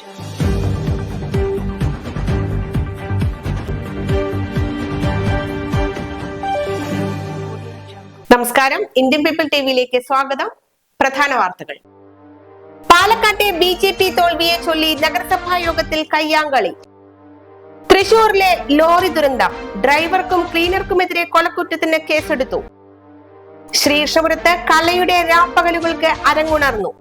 നമസ്കാരം. Indian people ടിവിയിലേക്ക് സ്വാഗതം. പ്രധാന വാർത്തകൾ. പാലക്കാട്ടെ ബി ജെ പി തോൽവിയെ ചൊല്ലി നഗരസഭാ യോഗത്തിൽ കയ്യാങ്കളി. തൃശൂരിലെ ലോറി ദുരന്തം. ഡ്രൈവർക്കും ക്ലീനർക്കുമെതിരെ കൊലക്കുറ്റത്തിന് കേസെടുത്തു. ശ്രീകൃഷ്ണപുരത്ത് കലയുടെ രാപ്പകലുകൾക്ക് അരങ്ങുണർന്നു.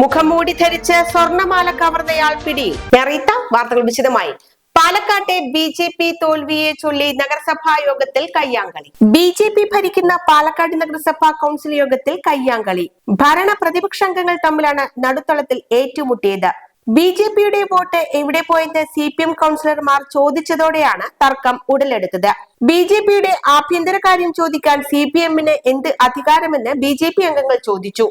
മുഖംമൂടി ധരിച്ച് സ്വർണമാല കവർന്നയാൾ പിടി. മെറീത്ത വാർത്തകൾ വിശദമായി. പാലക്കാട്ടെ ബി ജെ പി തോൽവിയെ ചൊല്ലി നഗരസഭാ യോഗത്തിൽ കയ്യാങ്കളി. ബി ജെ പി ഭരിക്കുന്ന പാലക്കാട് നഗരസഭാ കൗൺസിൽ യോഗത്തിൽ കയ്യാങ്കളി. ഭരണ പ്രതിപക്ഷ അംഗങ്ങൾ തമ്മിലാണ് നടുത്തളത്തിൽ ഏറ്റുമുട്ടിയത്. ബി ജെ പിയുടെ വോട്ട് എവിടെ പോയെന്ന് സി പി എം കൗൺസിലർമാർ ചോദിച്ചതോടെയാണ് തർക്കം ഉടലെടുത്തത്. ബി ജെ പിയുടെ ആഭ്യന്തര കാര്യം ചോദിക്കാൻ സി പി എമ്മിന് എന്ത് അധികാരമെന്ന് ബി ജെ പി അംഗങ്ങൾ ചോദിച്ചു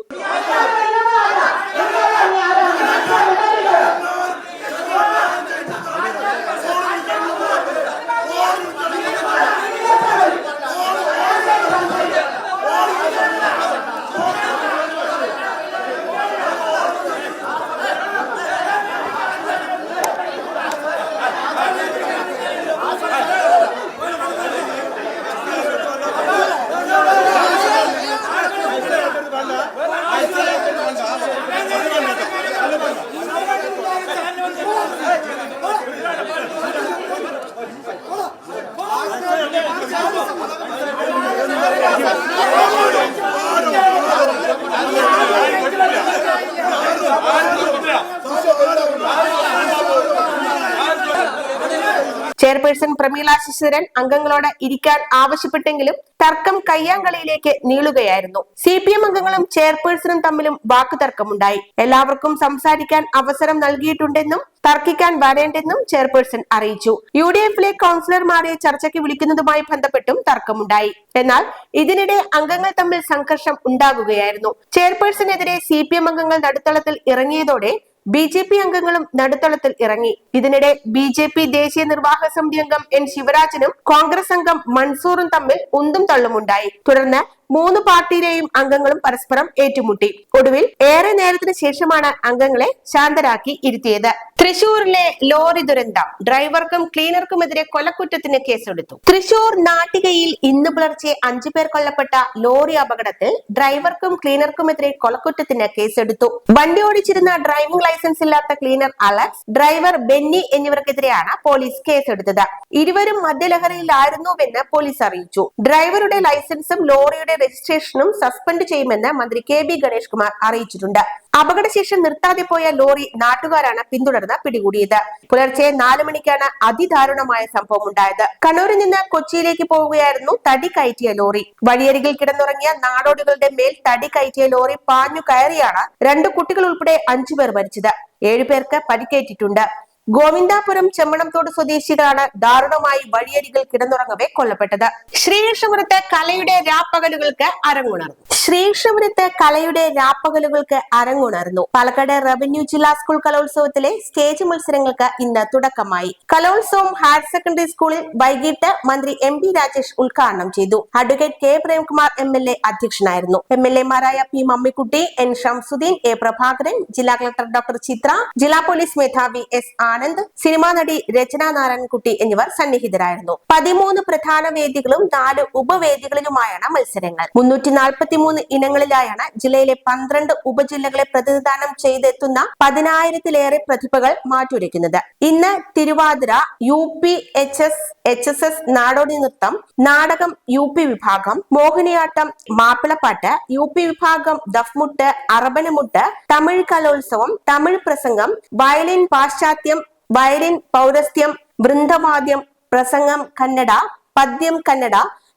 ചെയർപേഴ്സൺ പ്രമീള ശശിധരൻ അംഗങ്ങളോട് ഇരിക്കാൻ ആവശ്യപ്പെട്ടെങ്കിലും തർക്കം കയ്യാങ്കളിയിലേക്ക് നീളുകയായിരുന്നു. സി പി എം അംഗങ്ങളും ചെയർപേഴ്സണും തമ്മിലും വാക്കുതർക്കമുണ്ടായി. എല്ലാവർക്കും സംസാരിക്കാൻ അവസരം നൽകിയിട്ടുണ്ടെന്നും തർക്കിക്കാൻ വരേണ്ടെന്നും ചെയർപേഴ്സൺ അറിയിച്ചു. യു ഡി എഫിലെ കൌൺസിലർമാരെ ചർച്ചയ്ക്ക് വിളിക്കുന്നതുമായി ബന്ധപ്പെട്ടും തർക്കമുണ്ടായി. എന്നാൽ ഇതിനിടെ അംഗങ്ങൾ തമ്മിൽ സംഘർഷം ഉണ്ടാകുകയായിരുന്നു. ചെയർപേഴ്സണെതിരെ സി പി എം അംഗങ്ങൾ നടുത്തളത്തിൽ ഇറങ്ങിയതോടെ ബി ജെ പി അംഗങ്ങളും നടുത്തളത്തിൽ ഇറങ്ങി. ഇതിനിടെ ബി ജെ പി ദേശീയ നിർവാഹക സമിതി അംഗം എൻ ശിവരാജനും കോൺഗ്രസ് അംഗം മൻസൂറും തമ്മിൽ ഉന്തും തള്ളുമുണ്ടായി. തുടർന്ന് മൂന്ന് പാർട്ടിയിലെയും അംഗങ്ങളും പരസ്പരം ഏറ്റുമുട്ടി. ഒടുവിൽ ഏറെ നേരത്തിന് ശേഷമാണ് അംഗങ്ങളെ ശാന്തരാക്കി ഇരുത്തിയത്. തൃശൂരിലെ ലോറി ദുരന്തം. ഡ്രൈവർക്കും ക്ലീനർക്കുമെതിരെ കൊലക്കുറ്റത്തിന് കേസെടുത്തു. തൃശൂർ നാട്ടികയിൽ ഇന്ന് പുലർച്ചെ അഞ്ചു പേർ കൊല്ലപ്പെട്ട ലോറി അപകടത്തിൽ ഡ്രൈവർക്കും ക്ലീനർക്കുമെതിരെ കൊലക്കുറ്റത്തിന് കേസെടുത്തു. വണ്ടി ഓടിച്ചിരുന്ന ഡ്രൈവിംഗ് ലൈസൻസ് ഇല്ലാത്ത ക്ലീനർ അലക്സ് ഡ്രൈവർ ബെന്നി എന്നിവർക്കെതിരെയാണ് പോലീസ് കേസെടുത്തത്. ഇരുവരും മദ്യലഹരിയിലായിരുന്നുവെന്ന് പോലീസ് അറിയിച്ചു. ഡ്രൈവറുടെ ലൈസൻസും ലോറിയുടെ രജിസ്ട്രേഷനും സസ്പെൻഡ് ചെയ്യുമെന്ന് മന്ത്രി കെ ബി ഗണേഷ് കുമാർ അറിയിച്ചിട്ടുണ്ട്. അപകടശേഷം നിർത്താതെ പോയ ലോറി നാട്ടുകാരാണ് പിന്തുടർന്ന് പിടികൂടിയത്. പുലർച്ചെ നാലു മണിക്കാണ് അതിദാരുണമായ സംഭവം ഉണ്ടായത് കണ്ണൂരിൽ നിന്ന് കൊച്ചിയിലേക്ക് പോവുകയായിരുന്നു തടി കയറ്റിയ ലോറി. വഴിയരികിൽ കിടന്നുറങ്ങിയ നാടോടികളുടെ മേൽ തടി കയറ്റിയ ലോറി പാഞ്ഞു കയറിയാണ് രണ്ട് കുട്ടികൾ ഉൾപ്പെടെ അഞ്ചുപേർ മരിച്ചത്. ഏഴുപേർക്ക് പരിക്കേറ്റിട്ടുണ്ട്. ഗോവിന്ദാപുരം ചെമ്മണംതോട് സ്വദേശികളാണ് ദാരുണമായി വഴിയരികിൽ കിടന്നുറങ്ങവെ കൊല്ലപ്പെട്ടത്. ശ്രീകൃഷ്ണപുരത്ത് കലയുടെ രാപ്പകലുകൾക്ക് അരങ്ങുണർന്നു. ശ്രീകൃഷ്ണപുരത്ത് കലയുടെ രാപ്പകലുകൾക്ക് അരങ്ങുണർന്നു. പാലക്കാട് റവന്യൂ ജില്ലാ സ്കൂൾ കലോത്സവത്തിലെ സ്റ്റേജ് മത്സരങ്ങൾക്ക് ഇന്ന് തുടക്കമായി. കലോത്സവം ഹയർ സെക്കൻഡറി സ്കൂളിൽ വൈകിട്ട് മന്ത്രി എം പി രാജേഷ് ഉദ്ഘാടനം ചെയ്തു. Advocate K Premkumar M L A അധ്യക്ഷനായിരുന്നു. M L എമാരായ P Mammikutty N Shamsuddin A Prabhakaran ജില്ലാ കളക്ടർ ഡോക്ടർ ചിത്ര ജില്ലാ പോലീസ് മേധാവി എസ് ആനന്ദ് സിനിമാ നടി രചന നാരായൺകുട്ടി എന്നിവർ സന്നിഹിതരായിരുന്നു. പതിമൂന്ന് പ്രധാന വേദികളും നാല് ഉപവേദികളിലുമായാണ് മത്സരങ്ങൾ. മുന്നൂറ്റി നാൽപ്പത്തിമൂന്ന് ഇനങ്ങളിലായാണ് ജില്ലയിലെ പന്ത്രണ്ട് ഉപജില്ലകളെ പ്രതിനിധാനം ചെയ്തെത്തുന്ന പതിനായിരത്തിലേറെ പ്രതിഭകൾ മാറ്റുരയ്ക്കുന്നത്. ഇന്ന് Thiruvathira U P H S H S S നാടോടി നൃത്തം നാടകം യു പി വിഭാഗം മോഹിനിയാട്ടം മാപ്പിളപ്പാട്ട് യു പി വിഭാഗം ദഫ്മുട്ട് അറബനമുട്ട് തമിഴ് കലോത്സവം തമിഴ് പ്രസംഗം വയലിൻ പാശ്ചാത്യം വയലിൻ പൗരസ്ത്യം വൃന്ദവാദ്യം പ്രസംഗം കന്നഡ പദ്യം കന്നഡ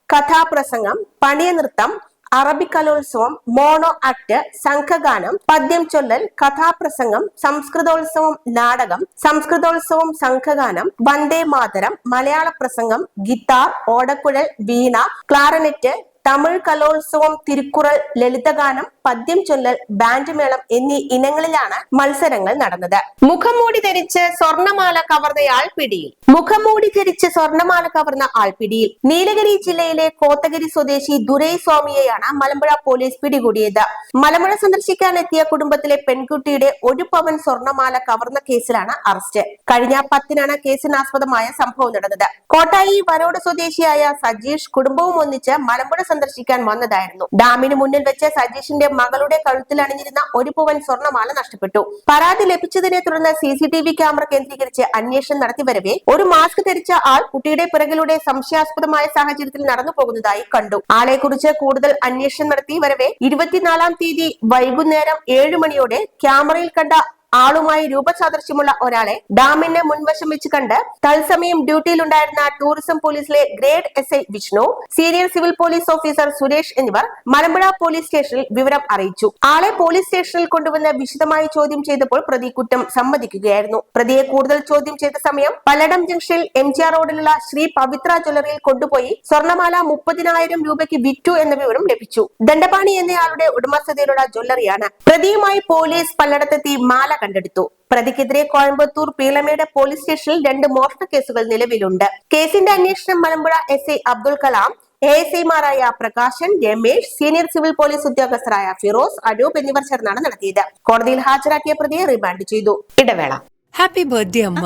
കഥാപ്രസംഗം പണിയനൃത്തം അറബി കലോത്സവം മോണോ ആക്ട് സംഘഗാനം പദ്യം ചൊല്ലൽ കഥാപ്രസംഗം സംസ്കൃതോത്സവം നാടകം സംസ്കൃതോത്സവം സംഘഗാനം വന്ദേ മാതരം മലയാള പ്രസംഗം ഗിത്താർ ഓടക്കുഴൽ വീണ ക്ലാരനെറ്റ് തമിഴ് കലോത്സവം തിരുക്കുറൾ ലളിതഗാനം പദ്യം ചൊല്ലൽ ബാൻഡ് മേളം എന്നീ ഇനങ്ങളിലാണ് മത്സരങ്ങൾ നടന്നത്. മുഖംമൂടി ധരിച്ച് സ്വർണമാല കവർന്നയാൾ ആൾപിടിയിൽ മുഖംമൂടി ധരിച്ച് സ്വർണമാല കവർന്ന ആൾപിടിയിൽ നീലഗിരി ജില്ലയിലെ കോത്തഗിരി സ്വദേശി ദുരൈ സ്വാമിയെയാണ് മലമ്പുഴ പോലീസ് പിടികൂടിയത്. മലമ്പുഴ സന്ദർശിക്കാൻ എത്തിയ കുടുംബത്തിലെ പെൺകുട്ടിയുടെ ഒരു പവൻ സ്വർണമാല കവർന്ന കേസിലാണ് അറസ്റ്റ്. കഴിഞ്ഞ പത്തിനാണ് കേസിനാസ്പദമായ സംഭവം നടന്നത്. കോട്ടായി വരോട് സ്വദേശിയായ സജീഷ് കുടുംബവും ഒന്നിച്ച് മലമ്പുഴ സന്ദർശിക്കാൻ വന്നതായിരുന്നു. ഡാമിന് മുന്നിൽ വെച്ച് സജീഷിന്റെ മകളുടെ കഴുത്തിൽ അണിഞ്ഞിരുന്ന ഒരു പൂവൻ സ്വർണമാല നഷ്ടപ്പെട്ടു. പരാതി ലഭിച്ചതിനെ തുടർന്ന് C C T V camera കേന്ദ്രീകരിച്ച് അന്വേഷണം നടത്തി ഒരു മാസ്ക് ധരിച്ച ആൾ കുട്ടിയുടെ പിറകിലൂടെ സംശയാസ്പദമായ സാഹചര്യത്തിൽ നടന്നു പോകുന്നതായി കണ്ടു. ആളെ കുറിച്ച് കൂടുതൽ അന്വേഷണം നടത്തി വരവെ ഇരുപത്തിനാലാം തീയതി വൈകുന്നേരം ഏഴ് മണിയോടെ ക്യാമറയിൽ കണ്ട ആളുമായി രൂപസാദൃശ്യമുള്ള ഒരാളെ ഡാമിന് മുൻവശം വെച്ച് കണ്ട് തത്സമയം ഡ്യൂട്ടിയിലുണ്ടായിരുന്ന ടൂറിസം പോലീസിലെ grade S I Vishnu senior civil police officer Suresh എന്നിവർ മലമ്പുഴ പോലീസ് സ്റ്റേഷനിൽ വിവരം അറിയിച്ചു. ആളെ പോലീസ് സ്റ്റേഷനിൽ കൊണ്ടുവന്ന് വിശദമായി ചോദ്യം ചെയ്തപ്പോൾ പ്രതി കുറ്റം സമ്മതിക്കുകയായിരുന്നു. പ്രതിയെ കൂടുതൽ ചോദ്യം ചെയ്ത സമയം പല്ലടം ജംഗ്ഷനിൽ എം ജി ആർ റോഡിലുള്ള ശ്രീ പവിത്ര ജ്വല്ലറിയിൽ കൊണ്ടുപോയി സ്വർണമാല മുപ്പതിനായിരം രൂപയ്ക്ക് വിറ്റു എന്ന വിവരം ലഭിച്ചു. ദണ്ഡപാണി എന്നയാളുടെ ഉടമസ്ഥതയിലുള്ള ജ്വല്ലറിയാണ്. പ്രതിയുമായി പോലീസ് പല്ലടത്തെത്തി മാല കണ്ടെടുത്തു. പ്രതിക്കെതിരെ കോയമ്പത്തൂർ പീളമേട് പോലീസ് സ്റ്റേഷനിൽ രണ്ട് മോഷണ കേസുകൾ നിലവിലുണ്ട്. കേസിന്റെ അന്വേഷണം Malampuzha S I Abdul Kalam A S ഐമാരായ Prakashan Ramesh senior civil police ഉദ്യോഗസ്ഥരായ Firoz Anoop എന്നിവർ ചേർന്നാണ് നടത്തിയത്. കോടതിയിൽ ഹാജരാക്കിയ പ്രതിയെ റിമാൻഡ് ചെയ്തു. ഇടവേള. ഹാപ്പി ബർത്ത്ഡേ അമ്മ.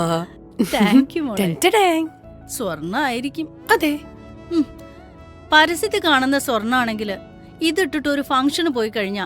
താങ്ക് യു മോളെ. ടെന്റഡാങ്. സ്വർണ ആയിരിക്കും അതെ. പരസ്യത്തിൽ കാണുന്ന സ്വർണാണെങ്കിൽ ഇതിട്ടിട്ട് ഒരു ഫംഗ്ഷന് പോയി കഴിഞ്ഞാ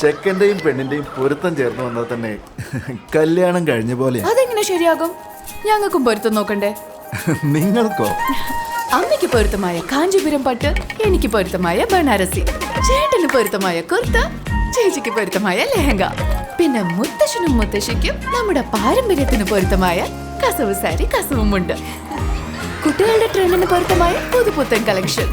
ചെക്കന്റെയും പെണ്ണിന്റെയും പൊരുത്തം ചേർന്ന് വന്നാൽ തന്നെ കല്യാണം കഴിഞ്ഞ പോലെ അതെങ്ങനെ ശരിയാകും? ഞങ്ങൾക്കും പൊരുത്തം നോക്കണ്ടേ. നിങ്ങൾക്കോ? അമ്മയ്ക്ക് പൊരുത്തമായ കാഞ്ചിപുരം പട്ട് എനിക്ക് പൊരുത്തമായ ബനാറസി ചേട്ടന് പൊരുത്തമായ കുർത്ത ചേച്ചിക്ക് പൊരുത്തമായ ലെഹങ്ക. പിന്നെ മുത്തശ്ശനും മുത്തശ്ശിക്കും നമ്മുടെ പാരമ്പര്യത്തിന് പൊരുത്തമായ കസവ് സാരി കസവുമുണ്ട്. കുട്ടികളുടെ ട്രെൻഡിന് പൊരുത്തമായ പുതുപുത്തൻ കളക്ഷൻ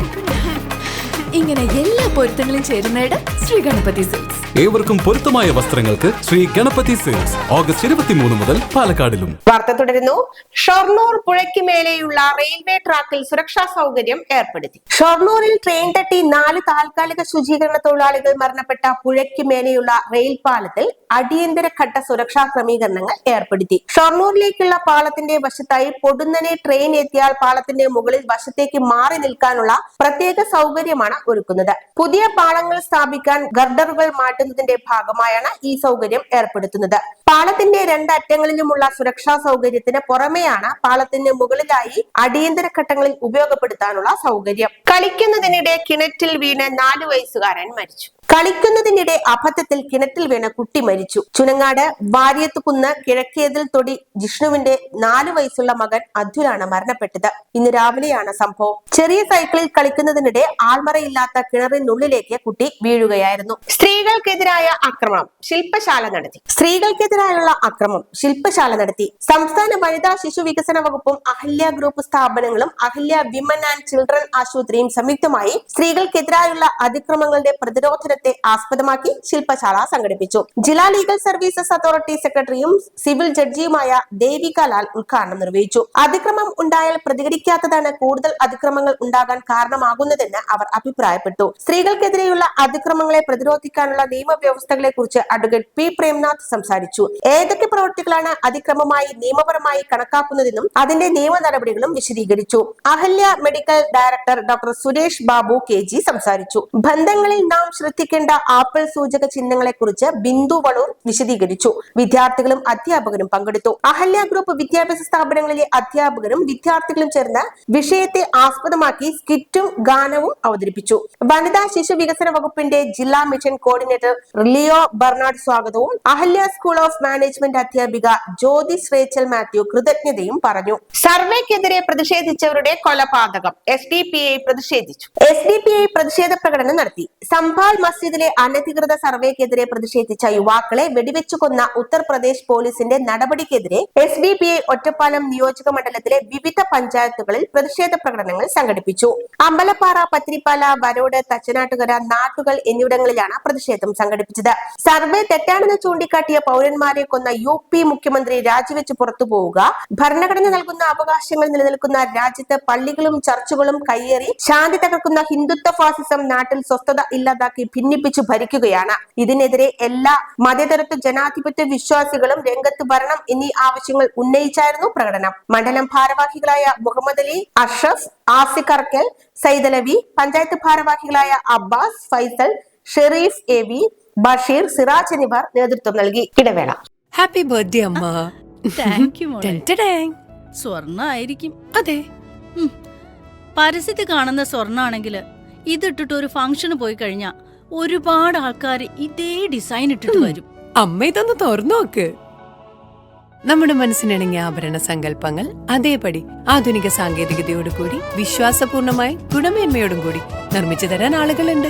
ഇങ്ങനെ എല്ലാ പൊരുത്തങ്ങളും ചേരുന്നയിടം ശ്രീ ഗണപതി സിൽക്സ് ഏവർക്കും പൊരുത്തമായ വസ്ത്രങ്ങൾക്ക് ശ്രീ ഗണപതി സെയിൽസ് ഓഗസ്റ്റ് ഇരുപത്തിമൂന്ന് മുതൽ പാലക്കാടിലും. വാർത്ത തുടരുന്നു. ഷൊർണൂർ പുഴയ്ക്ക് മേലെയുള്ള റെയിൽവേ ട്രാക്കിൽ സുരക്ഷാ സൗകര്യം ഏർപ്പെടുത്തി. ഷൊർണൂരിൽ ട്രെയിൻ തട്ടി നാല് താൽക്കാലിക ശുചീകരണ തൊഴിലാളികൾ മരണപ്പെട്ട പുഴയ്ക്ക് മേലെയുള്ള റെയിൽ പാലത്തിൽ അടിയന്തര ഘട്ട സുരക്ഷാ ക്രമീകരണങ്ങൾ ഏർപ്പെടുത്തി. ഷൊർണൂരിലേക്കുള്ള പാലത്തിന്റെ വശത്തായി പൊടുന്നനെ ട്രെയിൻ എത്തിയാൽ പാലത്തിന്റെ മുകളിൽ വശത്തേക്ക് മാറി നിൽക്കാനുള്ള പ്രത്യേക സൗകര്യമാണ് ഒരുക്കുന്നത്. പുതിയ പാളങ്ങൾ സ്ഥാപിക്കാൻ ഗർഡറുകൾ മാറ്റുന്നതിന്റെ ഭാഗമായാണ് ഈ സൗകര്യം ഏർപ്പെടുത്തുന്നത്. പാളത്തിന്റെ രണ്ടറ്റങ്ങളിലുമുള്ള സുരക്ഷാ സൗകര്യത്തിന് പുറമെയാണ് പാളത്തിന് മുകളിലായി അടിയന്തര ഘട്ടങ്ങളിൽ ഉപയോഗപ്പെടുത്താനുള്ള സൗകര്യം. കളിക്കുന്നതിനിടെ കിണറ്റിൽ വീണ് നാലു വയസ്സുകാരൻ മരിച്ചു. കളിക്കുന്നതിനിടെ അബദ്ധത്തിൽ കിണറ്റിൽ വീണ കുട്ടി മരിച്ചു. ചുനങ്ങാട് വാര്യത്തുകുന്ന് കിഴക്കേതിൽ തൊടി ജിഷ്ണുവിന്റെ നാലു വയസ്സുള്ള മകൻ അധുരാണ് മരണപ്പെട്ടത്. ഇന്ന് രാവിലെയാണ് സംഭവം. ചെറിയ സൈക്കിളിൽ കളിക്കുന്നതിനിടെ ആൾമറയില്ലാത്ത കിണറിനുള്ളിലേക്ക് കുട്ടി വീഴുകയായിരുന്നു. സ്ത്രീകൾക്കെതിരായ ആക്രമണം. ശില്പശാല നടത്തി. സ്ത്രീകൾക്കെതിരായുള്ള അക്രമം ശില്പശാല നടത്തി. സംസ്ഥാന വനിതാ ശിശു വികസന വകുപ്പും അഹല്യ ഗ്രൂപ്പ് സ്ഥാപനങ്ങളും അഹല്യ വിമൻ ആൻഡ് ചിൽഡ്രൻ ആശുപത്രിയും സംയുക്തമായി സ്ത്രീകൾക്കെതിരായുള്ള അതിക്രമങ്ങളുടെ പ്രതിരോധനത്തെ ആസ്പദമാക്കി ശില്പശാല സംഘടിപ്പിച്ചു. ജില്ലാ ലീഗൽ സർവീസസ് അതോറിറ്റി സെക്രട്ടറിയും സിവിൽ ജഡ്ജിയുമായ ദേവിക ലാൽ ഉദ്ഘാടനം നിർവഹിച്ചു. അതിക്രമം ഉണ്ടായാൽ പ്രതികരിക്കാത്തതാണ് കൂടുതൽ അതിക്രമങ്ങൾ ഉണ്ടാകാൻ കാരണമാകുന്നതെന്ന് അവർ അഭിപ്രായപ്പെട്ടു. സ്ത്രീകൾക്കെതിരെയുള്ള അതിക്രമങ്ങളെ പ്രതിരോധിക്കാനുള്ള നിയമവ്യവസ്ഥകളെ കുറിച്ച് അഡ്വക്കേറ്റ് പി പ്രേംനാഥ് സംസാരിച്ചു. ഏതൊക്കെ പ്രവൃത്തികളാണ് അതിക്രമമായി നിയമപരമായി കണക്കാക്കുന്നതെന്നും അതിന്റെ നിയമ നടപടികളും വിശദീകരിച്ചു. Ahalya medical director doctor Suresh Babu K G സംസാരിച്ചു. ബന്ധങ്ങളിൽ നാം ശ്രദ്ധിക്കേണ്ട ആപ്പിൾ സൂചക ചിഹ്നങ്ങളെ കുറിച്ച് ബിന്ദു വളൂർ വിശദീകരിച്ചു. വിദ്യാർത്ഥികളും അധ്യാപകരും പങ്കെടുത്തു. അഹല്യ ഗ്രൂപ്പ് വിദ്യാഭ്യാസ സ്ഥാപനങ്ങളിലെ അധ്യാപകരും വിദ്യാർത്ഥികളും ചേർന്ന് വിഷയത്തെ ആസ്പദമാക്കി സ്കിറ്റും ഗാനവും അവതരിപ്പിച്ചു. വനിതാ ശിശു വികസന വകുപ്പിന്റെ ജില്ലാ മിഷൻ കോർഡിനേറ്റർ ലിയോ ബർണാഡ് സ്വാഗതവും അഹല്യ സ്കൂൾ ഓഫ് മാനേജ്മെന്റ് അധ്യാപിക ജ്യോതി റേച്ചൽ മാത്യു കൃതജ്ഞതയും പറഞ്ഞു. സർവേക്കെതിരെ പ്രതിഷേധിച്ചവരുടെ കൊലപാതകം എസ് ഡി പി ഐ പ്രതിഷേധിച്ചു. എസ് ഡി പി ഐ പ്രതിഷേധ പ്രകടനം നടത്തി. സംഭാൽ മസ്ജിദിലെ അനധികൃത സർവേക്കെതിരെ പ്രതിഷേധിച്ച യുവാക്കളെ വെടിവെച്ചു കൊന്ന ഉത്തർപ്രദേശ് പോലീസിന്റെ നടപടിക്കെതിരെ S D P I Ottapalam നിയോജക മണ്ഡലത്തിലെ വിവിധ പഞ്ചായത്തുകളിൽ പ്രതിഷേധ പ്രകടനങ്ങൾ സംഘടിപ്പിച്ചു. അമ്പലപ്പാറ പത്തിരിപ്പാല വരോട് തച്ചനാട്ടുകര നാട്ടുകൾ എന്നിവിടങ്ങളിലാണ് പ്രതിഷേധം സംഘടിപ്പിച്ചത്. സർവേ തെറ്റാണെന്ന് ചൂണ്ടിക്കാട്ടിയ പൗരന്മാരെ കൊന്ന യു പി മുഖ്യമന്ത്രി രാജിവെച്ച് പുറത്തു പോവുക. ഭരണഘടന നൽകുന്ന അവകാശങ്ങൾ നിലനിൽക്കുന്ന രാജ്യത്ത് പള്ളികളും ചർച്ചുകളും കയ്യേറി ശാന്തി തകർക്കുന്ന ഹിന്ദുത്വ ഫാസിസം നാട്ടിൽ സ്വസ്ഥത ഇല്ലാതാക്കി ഭിന്നിപ്പിച്ചു ഭരിക്കുകയാണ്. ഇതിനെതിരെ എല്ലാ മതേതരത്വ ജനാധിപത്യ വിശ്വാസികളും രംഗത്ത് വരണം എന്നീ ആവശ്യങ്ങൾ ഉന്നയിച്ചായിരുന്നു പ്രകടനം. മണ്ഡലം ഭാരവാഹികളായ മുഹമ്മദ് അലി അഷഫ് ആസിഖ് അർക്കൽ സൈദലവി പഞ്ചായത്ത് ഭാരവാഹികളായ അബ്ബാസ് ഫൈസൽ ഷെറീഫ് എ വി ബഷീർ സിറാജ് എന്നിവർ നേതൃത്വം നൽകി. ഇടവേള. ഹാപ്പി ബർത്ത്ഡേ അമ്മ. Thank you. സ്വർണ ആയിരിക്കും അതെ. പരസ്യത്തിൽ കാണുന്ന സ്വർണാണെങ്കിൽ ഇതിട്ടിട്ട് ഒരു ഫംഗ്ഷന് പോയി കഴിഞ്ഞാ ഒരുപാട് ആൾക്കാർ ഇതേ ഡിസൈൻ ഇട്ടിട്ട് വരും. അമ്മ ഇതൊന്ന് തുറന്നു നോക്ക്. നമ്മുടെ മനസ്സിനിണങ്ങിയ ആഭരണ സങ്കല്പങ്ങൾ അതേപടി ആധുനിക സാങ്കേതികതയോടുകൂടി വിശ്വാസപൂർണമായി ഗുണമേന്മയോടും കൂടി നിർമ്മിച്ചു തരാൻ ആളുകളുണ്ട്.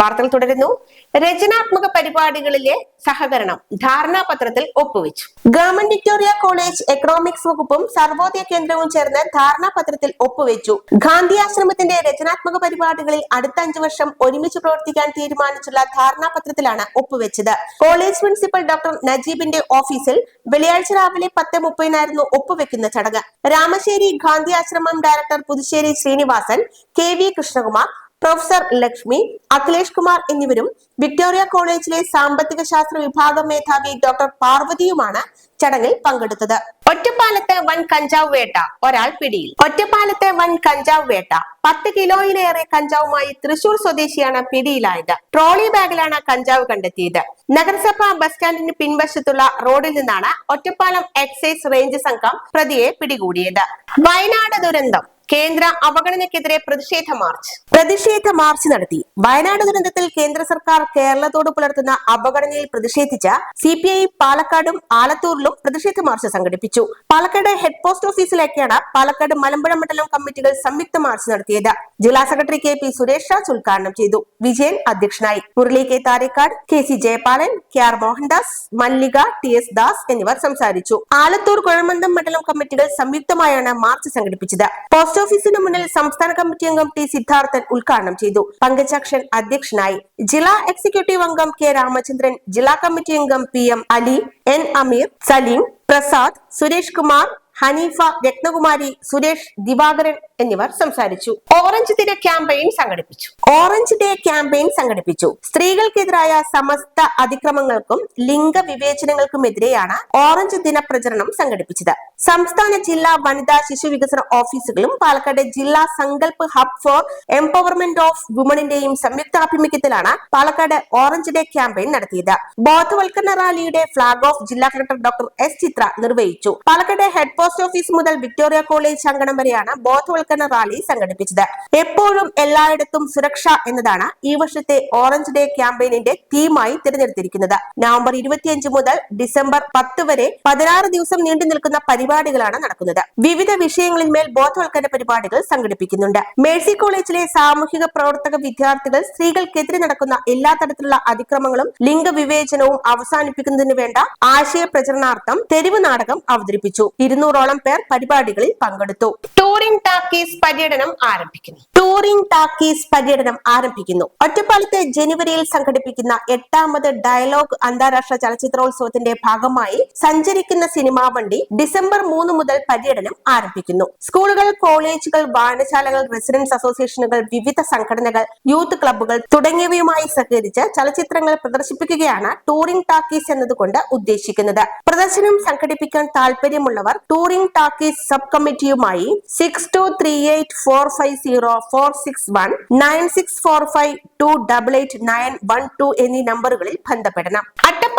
വാർത്തകൾ തുടരുന്നു. രചനാത്മക പരിപാടികളിലെ സഹകരണം ധാരണാപത്രത്തിൽ ഒപ്പുവെച്ചു. ഗവൺമെന്റ് വിക്ടോറിയ കോളേജ് എക്കണോമിക്സ് വകുപ്പും സർവോദയ കേന്ദ്രവും ചേർന്ന് ധാരണാപത്രത്തിൽ ഒപ്പുവെച്ചു. ഗാന്ധി ആശ്രമത്തിന്റെ രചനാത്മക പരിപാടികളിൽ അടുത്ത അഞ്ചു വർഷം ഒരുമിച്ച് പ്രവർത്തിക്കാൻ തീരുമാനിച്ചുള്ള ധാരണാപത്രത്തിലാണ് ഒപ്പുവെച്ചത്. കോളേജ് പ്രിൻസിപ്പൽ ഡോക്ടർ നജീബിന്റെ ഓഫീസിൽ വെള്ളിയാഴ്ച രാവിലെ പത്ത് മുപ്പതിനായിരുന്നു ഒപ്പുവെക്കുന്ന ചടങ്ങ്. രാമശ്ശേരി ഗാന്ധി ആശ്രമം director Puthussery Srinivasan K V Krishnakumar professor Lakshmi Akhilesh Kumar എന്നിവരും വിക്ടോറിയ കോളേജിലെ സാമ്പത്തിക ശാസ്ത്ര വിഭാഗം മേധാവി ഡോക്ടർ പാർവതിയുമാണ് ചടങ്ങിൽ പങ്കെടുത്തത്. ഒറ്റപ്പാലത്തെ വൻ കഞ്ചാവ് വേട്ട ഒരാൾ പിടിയിൽ. ഒറ്റപ്പാലത്തെ വൻ കഞ്ചാവ് വേട്ട പത്ത് കിലോയിലേറെ കഞ്ചാവുമായി തൃശൂർ സ്വദേശിയാണ് പിടിയിലായത്. ട്രോളി ബാഗിലാണ് കഞ്ചാവ് കണ്ടെത്തിയത്. നഗരസഭ ബസ് സ്റ്റാൻഡിന് പിൻവശത്തുള്ള റോഡിൽ നിന്നാണ് ഒറ്റപ്പാലം എക്സൈസ് റേഞ്ച് സംഘം പ്രതിയെ പിടികൂടിയത്. വയനാട് ദുരന്തം കേന്ദ്ര അവഗണനക്കെതിരെ പ്രതിഷേധ മാർച്ച്. പ്രതിഷേധ മാർച്ച് നടത്തി. വയനാട് ദുരന്തത്തിൽ കേന്ദ്ര സർക്കാർ കേരളത്തോട് പുലർത്തുന്ന അവഗണനയിൽ പ്രതിഷേധിച്ച സി പി ഐ പാലക്കാടും ആലത്തൂരിലും പ്രതിഷേധ മാർച്ച് സംഘടിപ്പിച്ചു. പാലക്കാട് ഹെഡ് പോസ്റ്റ് ഓഫീസിലേക്കാണ് പാലക്കാട് മലമ്പുഴ മണ്ഡലം കമ്മിറ്റികൾ സംയുക്ത മാർച്ച് നടത്തിയത്. ജില്ലാ secretary K P Suresh Raj ഉദ്ഘാടനം ചെയ്തു. വിജയൻ അധ്യക്ഷനായി. Murali K Tharekkad K C Jayapalan K R Mohandas Mallika T S Das എന്നിവർ സംസാരിച്ചു. ആലത്തൂർ കുഴമന്തം മണ്ഡലം കമ്മിറ്റികൾ സംയുക്തമായാണ് മാർച്ച് സംഘടിപ്പിച്ചത്. പോസ്റ്റ് ഓഫീസിന് മുന്നിൽ സംസ്ഥാന കമ്മിറ്റി അംഗം ടി സിദ്ധാർത്ഥൻ ഉദ്ഘാടനം ചെയ്തു. പങ്കജാക്ഷൻ അധ്യക്ഷനായി. ജില്ലാ എക്സിക്യൂട്ടീവ് അംഗം കെ രാമചന്ദ്രൻ ജില്ലാ കമ്മിറ്റി അംഗം P M Ali N Ameer Saleem Prasad Suresh Kumar Haneefa Rathnakumari Suresh Divakaran എന്നിവർ സംസാരിച്ചു. ഓറഞ്ച് ദിന ക്യാമ്പയിൻ സംഘടിപ്പിച്ചു. ഓറഞ്ച് ഡേ ക്യാമ്പയിൻ സംഘടിപ്പിച്ചു. സ്ത്രീകൾക്കെതിരായ സമസ്ത അതിക്രമങ്ങൾക്കും ലിംഗ വിവേചനങ്ങൾക്കും എതിരെയാണ് ഓറഞ്ച് ദിന പ്രചരണം സംഘടിപ്പിച്ചത്. സംസ്ഥാന ജില്ലാ വനിതാ ശിശു വികസന ഓഫീസുകളും പാലക്കാട് ജില്ലാ Sankalp hub for empowerment of വുമണിന്റെയും സംയുക്താഭിമുഖ്യത്തിലാണ് പാലക്കാട് ഓറഞ്ച് ഡേ ക്യാമ്പയിൻ നടത്തിയത്. ബോധവൽക്കരണ റാലിയുടെ ഫ്ളാഗ് ഓഫ് ജില്ലാ കളക്ടർ ഡോക്ടർ എസ് ചിത്ര നിർവഹിച്ചു. പാലക്കാട് ഹെഡ് പോസ്റ്റ് ഓഫീസ് മുതൽ വിക്ടോറിയ കോളേജ് അങ്കണം വരെയാണ് ബോധവൽക്കരണ റാലി സംഘടിപ്പിച്ചത്. എപ്പോഴും എല്ലായിടത്തും സുരക്ഷ എന്നതാണ് ഈ വർഷത്തെ ഓറഞ്ച് ഡേ ക്യാമ്പയിനിന്റെ തീമായി തിരഞ്ഞെടുത്തിരിക്കുന്നത്. നവംബർ ഇരുപത്തിയഞ്ച് മുതൽ ഡിസംബർ പത്ത് വരെ പതിനാറ് ദിവസം നീണ്ടു നിൽക്കുന്ന പരിപാടികളാണ് നടക്കുന്നത്. വിവിധ വിഷയങ്ങളിന്മേൽ ബോധവൽക്കരണ പരിപാടികൾ സംഘടിപ്പിക്കുന്നുണ്ട്. മേഴ്സി കോളേജിലെ സാമൂഹിക പ്രവർത്തക വിദ്യാർത്ഥികൾ സ്ത്രീകൾക്കെതിരെ നടക്കുന്ന എല്ലാ തരത്തിലുള്ള അതിക്രമങ്ങളും ലിംഗവിവേചനവും അവസാനിപ്പിക്കുന്നതിന് വേണ്ട ആശയ പ്രചരണാർത്ഥം തെരുവ് നാടകം അവതരിപ്പിച്ചു. ഇരുന്നൂറോളം പേർ പരിപാടികളിൽ പങ്കെടുത്തു. ടൂറിംഗ് ടാക്കീസ് പര്യടനം ആരംഭിക്കുന്നു. ടൂറിംഗ് ടാക്കീസ് പര്യടനം ആരംഭിക്കുന്നു. ഒറ്റപ്പാലത്തെ ജനുവരിയിൽ സംഘടിപ്പിക്കുന്ന എട്ടാമത് ഡയലോഗ് അന്താരാഷ്ട്ര ചലച്ചിത്രോത്സവത്തിന്റെ ഭാഗമായി സഞ്ചരിക്കുന്ന സിനിമാ വണ്ടി ഡിസംബർ മൂന്ന് മുതൽ പര്യടനം ആരംഭിക്കുന്നു. സ്കൂളുകൾ കോളേജുകൾ വായനശാലകൾ റെസിഡൻസ് അസോസിയേഷനുകൾ വിവിധ സംഘടനകൾ യൂത്ത് ക്ലബ്ബുകൾ തുടങ്ങിയവയുമായി സഹകരിച്ച് ചലച്ചിത്രങ്ങൾ പ്രദർശിപ്പിക്കുകയാണ് ടൂറിംഗ് ടാക്കീസ് എന്നതുകൊണ്ട് ഉദ്ദേശിക്കുന്നത്. പ്രദർശനം സംഘടിപ്പിക്കാൻ താല്പര്യമുള്ളവർ touring talkies sub കമ്മിറ്റിയുമായി six two three eight four five zero four six one nine six four five two double eight nine one two എന്നീ നമ്പറുകളിൽ ബന്ധപ്പെടണം.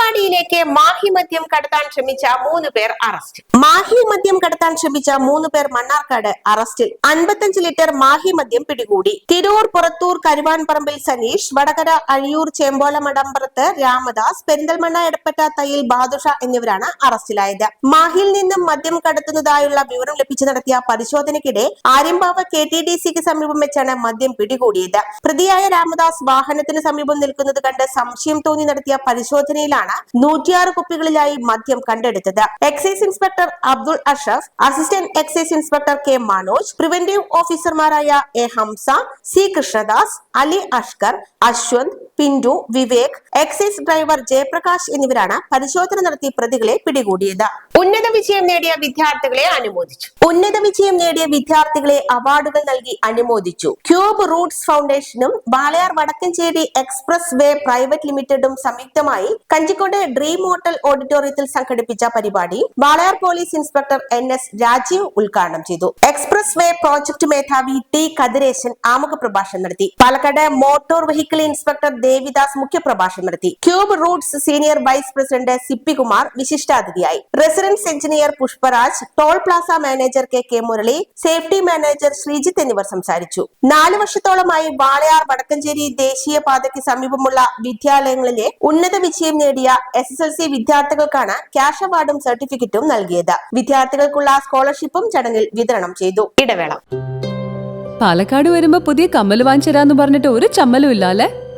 അട്ടപ്പാടി അങ്ങാടിയിലേക്ക് മാഹി മദ്യം കടത്താൻ ശ്രമിച്ച മൂന്ന് പേർ അറസ്റ്റ്. മാഹിമദ്യം കടത്താൻ ശ്രമിച്ച മൂന്ന് പേർ മണ്ണാർക്കാട് അറസ്റ്റിൽ. അൻപത്തഞ്ച് ലിറ്റർ മാഹിമദ്യം പിടികൂടി. തിരൂർ പുറത്തൂർ കരുവാൻപറമ്പിൽ സനീഷ് വടകര അഴിയൂർ ചേമ്പോല രാമദാസ് പെരിന്തൽമണ്ണ എടപ്പറ്റ തയ്യിൽ ബാദുഷ എന്നിവരാണ് അറസ്റ്റിലായത്. മാഹിയിൽ നിന്നും മദ്യം കടത്തുന്നതായുള്ള വിവരം ലഭിച്ചു നടത്തിയ പരിശോധനയ്ക്കിടെ ആര്യമ്പാവ് കെ ടി ഡി സിക്ക് സമീപം വെച്ചാണ് മദ്യം പിടികൂടിയത്. പ്രതിയായ രാമദാസ് വാഹനത്തിന് സമീപം നിൽക്കുന്നത് കണ്ട് സംശയം തോന്നി നടത്തിയ പരിശോധനയിലാണ് നൂറ്റിയാറ് കുപ്പികളിലായി മദ്യം കണ്ടെടുത്തത്. Excise inspector Abdul Ashraf assistant excise inspector K Manoj preventive ഓഫീസർമാരായ A Hamsa C Krishnadas Ali Ashkar Ashwanth Pintu Vivek excise driver Jayaprakash എന്നിവരാണ് പരിശോധന നടത്തി പ്രതികളെ പിടികൂടിയത്. ഉന്നത വിജയം നേടിയ വിദ്യാർത്ഥികളെ അനുമോദിച്ചു. ഉന്നത വിജയം നേടിയ വിദ്യാർത്ഥികളെ അവാർഡുകൾ നൽകി അനുമോദിച്ചു. Cube roots ഫൗണ്ടേഷനും Balayar Vadakkanchery express way private ലിമിറ്റഡും സംയുക്തമായി കഞ്ചിക്കോട് ഡ്രീം ഹോട്ടൽ ഓഡിറ്റോറിയത്തിൽ സംഘടിപ്പിച്ച പരിപാടി Walayar police inspector N S Rajeev ഉദ്ഘാടനം ചെയ്തു. എക്സ്പ്രസ് വേ പ്രോജക്ട് മേധാവി ടി കതിരേശൻ ആമുഖ പ്രഭാഷണം നടത്തി. Palakkad motor vehicle inspector Devidas മുഖ്യപ്രഭാഷണം നടത്തി. Cube roots senior vice president Sippikumar വിശിഷ്ടാതിഥിയായി. Residence engineer Pushparaj toll plaza manager K K Murali safety manager Sreejith എന്നിവർ സംസാരിച്ചു. നാല് വർഷത്തോളമായി വാളയാർ വടക്കഞ്ചേരി ദേശീയപാതയ്ക്ക് സമീപമുള്ള വിദ്യാലയങ്ങളിലെ ഉന്നത വിജയം നേടിയ എസ് എസ് എൽ സി വിദ്യാർത്ഥികൾക്കാണ് ക്യാഷ് അവാർഡും സർട്ടിഫിക്കറ്റും നൽകിയത്. വിദ്യാർത്ഥികൾക്കുള്ള സ്കോളർഷിപ്പും ചടങ്ങിൽ വിതരണം ചെയ്തു. ഇടവേള. പാലക്കാട് വരുമ്പോ പുതിയ കമ്മൽ വാങ്ങിച്ചരാന്ന് പറഞ്ഞിട്ട് ഒരു ചമ്മലും ഇല്ല അല്ലെ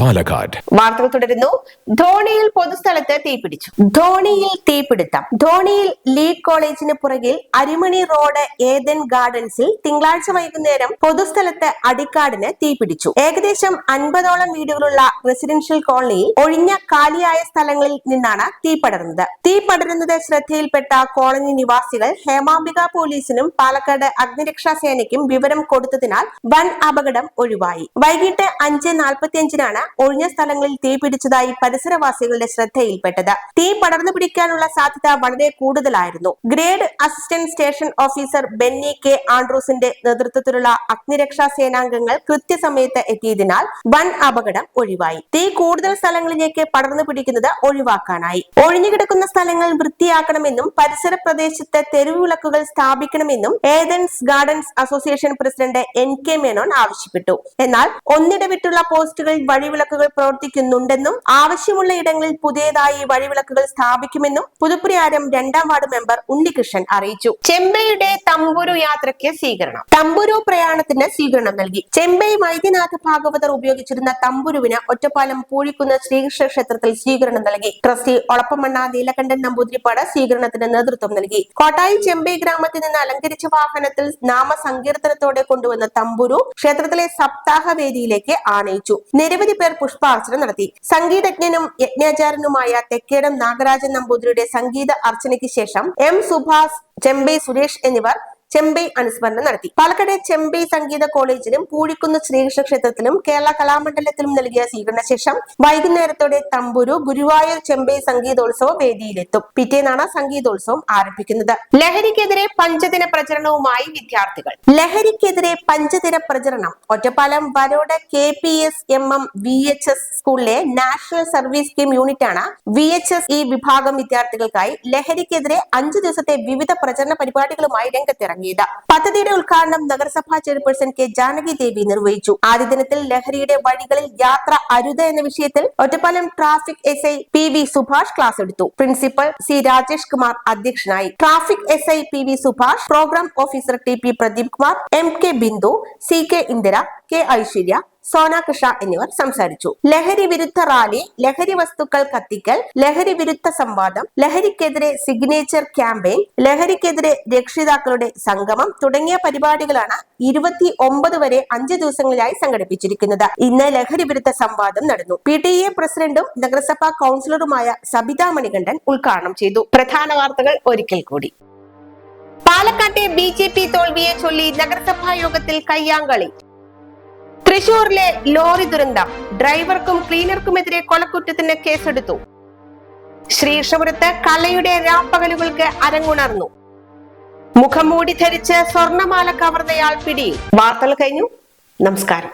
Palakkad. വാർത്തകൾ തുടരുന്നു. ധോണിയിൽ പൊതുസ്ഥലത്ത് തീപിടിച്ചു. ധോണിയിൽ തീപിടുത്തം. ധോണിയിൽ ലീഡ് കോളേജിന് പുറകിൽ അരിമണി റോഡ് ഏതൻ ഗാർഡൻസിൽ തിങ്കളാഴ്ച വൈകുന്നേരം പൊതുസ്ഥലത്ത് അടിക്കാടിന് തീപിടിച്ചു. ഏകദേശം അൻപതോളം വീടുകളുള്ള റെസിഡൻഷ്യൽ കോളനിയിൽ ഒഴിഞ്ഞ കാലിയായ സ്ഥലങ്ങളിൽ നിന്നാണ് തീ പടരുന്നത്. തീ പടരുന്നത് ശ്രദ്ധയിൽപ്പെട്ട കോളനി നിവാസികൾ ഹേമാംബിക പോലീസിനും പാലക്കാട് അഗ്നിരക്ഷാ സേനയ്ക്കും വിവരം കൊടുത്തതിനാൽ വൻ അപകടം ഒഴിവായി. വൈകിട്ട് അഞ്ച് നാൽപ്പത്തിയഞ്ചിനാണ് ഒഴിഞ്ഞ സ്ഥലങ്ങളിൽ തീ പിടിച്ചതായി പരിസരവാസികളുടെ ശ്രദ്ധയിൽപ്പെട്ടത്. തീ പടർന്നു പിടിക്കാനുള്ള സാധ്യത വളരെ കൂടുതലായിരുന്നു. Grade assistant station officer Benny K. ആൻഡ്രൂസിന്റെ നേതൃത്വത്തിലുള്ള അഗ്നിരക്ഷാ സേനാംഗങ്ങൾ കൃത്യസമയത്ത് എത്തിയതിനാൽ വൻ അപകടം ഒഴിവായി. തീ കൂടുതൽ സ്ഥലങ്ങളിലേക്ക് പടർന്നു പിടിക്കുന്നത് ഒഴിവാക്കാനായി. ഒഴിഞ്ഞുകിടക്കുന്ന സ്ഥലങ്ങൾ വൃത്തിയാക്കണമെന്നും പരിസര പ്രദേശത്ത് തെരുവുവിളക്കുകൾ സ്ഥാപിക്കണമെന്നും Athens gardens association president N K Menon ആവശ്യപ്പെട്ടു. എന്നാൽ ഒന്നിടവിട്ടുള്ള പോസ്റ്റുകൾ വഴിവിളക്കുകൾ പ്രവർത്തിക്കുന്നുണ്ടെന്നും ആവശ്യമുള്ള ഇടങ്ങളിൽ പുതിയതായി വഴിവിളക്കുകൾ സ്ഥാപിക്കുമെന്നും പുതുപ്രിയാരം രണ്ടാം വാർഡ് മെമ്പർ ഉണ്ണികൃഷ്ണൻ അറിയിച്ചു. ചെമ്പയുടെ തമ്പുരു യാത്രയ്ക്ക് സ്വീകരണം. തമ്പുരു പ്രയാണത്തിന് സ്വീകരണം നൽകി. ചെമ്പൈ വൈദ്യനാഥ ഭാഗവതർ ഉപയോഗിച്ചിരുന്ന തമ്പുരുവിന് ഒറ്റപ്പാലം പൂഴിക്കുന്ന ശ്രീകൃഷ്ണ ക്ഷേത്രത്തിൽ സ്വീകരണം നൽകി. ട്രസ്റ്റി ഒളപ്പമണ്ണ നീലകണ്ഠൻ നമ്പൂതിരിപ്പാട് സ്വീകരണത്തിന് നേതൃത്വം നൽകി. കോട്ടായി ചെമ്പൈ ഗ്രാമത്തിൽ നിന്ന് അലങ്കരിച്ച വാഹനത്തിൽ നാമസങ്കീർത്തനത്തോടെ കൊണ്ടുവന്ന തമ്പുരു ക്ഷേത്രത്തിലെ സപ്താഹ വേദിയിലേക്ക് ആനയിച്ചു. നിരവധി പേർ പുഷ്പാർച്ചന നടത്തി. സംഗീതജ്ഞനും യജ്ഞാചാരനുമായ തെക്കേടം നാഗരാജൻ നമ്പൂതിരിയുടെ സംഗീത അർച്ചനയ്ക്ക് ശേഷം എം സുഭാസ് ചെമ്പൈ സുരേഷ് എന്നിവർ ചെമ്പൈ അനുസ്മരണം നടത്തി. പാലക്കാട് ചെമ്പൈ സംഗീത കോളേജിലും പൂഴിക്കുന്ന് ശ്രീകൃഷ്ണ ക്ഷേത്രത്തിലും കേരള കലാമണ്ഡലത്തിലും നൽകിയ സ്വീകരണ ശേഷം വൈകുന്നേരത്തോടെ തമ്പുരു ഗുരുവായൂർ ചെമ്പൈ സംഗീതോത്സവ വേദിയിലെത്തും. പിറ്റേന്നാണ് സംഗീതോത്സവം ആരംഭിക്കുന്നത്. ലഹരിക്കെതിരെ പഞ്ചദിന പ്രചരണവുമായി വിദ്യാർത്ഥികൾ. ലഹരിക്കെതിരെ പഞ്ചദിന പ്രചരണം. Ottapalam Varode K P S M M V H S സ്കൂളിലെ നാഷണൽ സർവീസ് സ്കീം യൂണിറ്റ് ആണ് വി എച്ച് എസ് ഈ വിഭാഗം വിദ്യാർത്ഥികൾക്കായി ലഹരിക്കെതിരെ അഞ്ചു ദിവസത്തെ വിവിധ പ്രചരണ പരിപാടികളുമായി രംഗത്തിറങ്ങിയത് പദ്ധതിയുടെ ഉദ്ഘാടനം നഗരസഭാ ചെയർപേഴ്സൺ കെ ജാനകി ദേവി നിർവഹിച്ചു. ആദ്യ ദിനത്തിൽ ലഹരിയുടെ വഴികളിൽ യാത്ര അരുത് എന്ന വിഷയത്തിൽ Ottapalam traffic S I P V Subhash class എടുത്തു. പ്രിൻസിപ്പൽ സി രാജേഷ് കുമാർ അധ്യക്ഷനായി. Traffic S I P V Subhash program officer T P Pradeep Kumar M K Bindu C K Indira K Aishwarya Sona Krishna എന്നിവർ സംസാരിച്ചു. ലഹരി വിരുദ്ധ rally ലഹരി വസ്തുക്കൾ കത്തിക്കൽ ലഹരി വിരുദ്ധ സംവാദം ലഹരിക്കെതിരെ സിഗ്നേച്ചർ ക്യാമ്പയിൻ ലഹരിക്കെതിരെ രക്ഷിതാക്കളുടെ സംഗമം തുടങ്ങിയ പരിപാടികളാണ് ഇരുപത്തി ഒമ്പത് വരെ അഞ്ച് ദിവസങ്ങളിലായി സംഘടിപ്പിച്ചിരിക്കുന്നത്. ഇന്ന് ലഹരി വിരുദ്ധ സംവാദം നടന്നു. പി ടി എ പ്രസിഡന്റും നഗരസഭാ കൗൺസിലറുമായ സബിത മണികണ്ഠൻ ഉദ്ഘാടനം ചെയ്തു. പ്രധാന വാർത്തകൾ ഒരിക്കൽ കൂടി. പാലക്കാട്ടെ ബി ജെ പി തോൽവിയെ ചൊല്ലി നഗരസഭാ യോഗത്തിൽ കയ്യാങ്കളി. തൃശൂരിലെ ലോറി ദുരന്തം. ഡ്രൈവർക്കും ക്ലീനർക്കുമെതിരെ കൊലക്കുറ്റത്തിന് കേസെടുത്തു. ശ്രീകൃഷ്ണപുരത്ത് കലയുടെ രാപ്പകലുകൾക്ക് അരങ്ങുണർന്നു. മുഖംമൂടി ധരിച്ച് സ്വർണമാല കവർന്നയാൾ പിടിയിൽ. വാർത്തകൾ കഴിഞ്ഞു. നമസ്കാരം.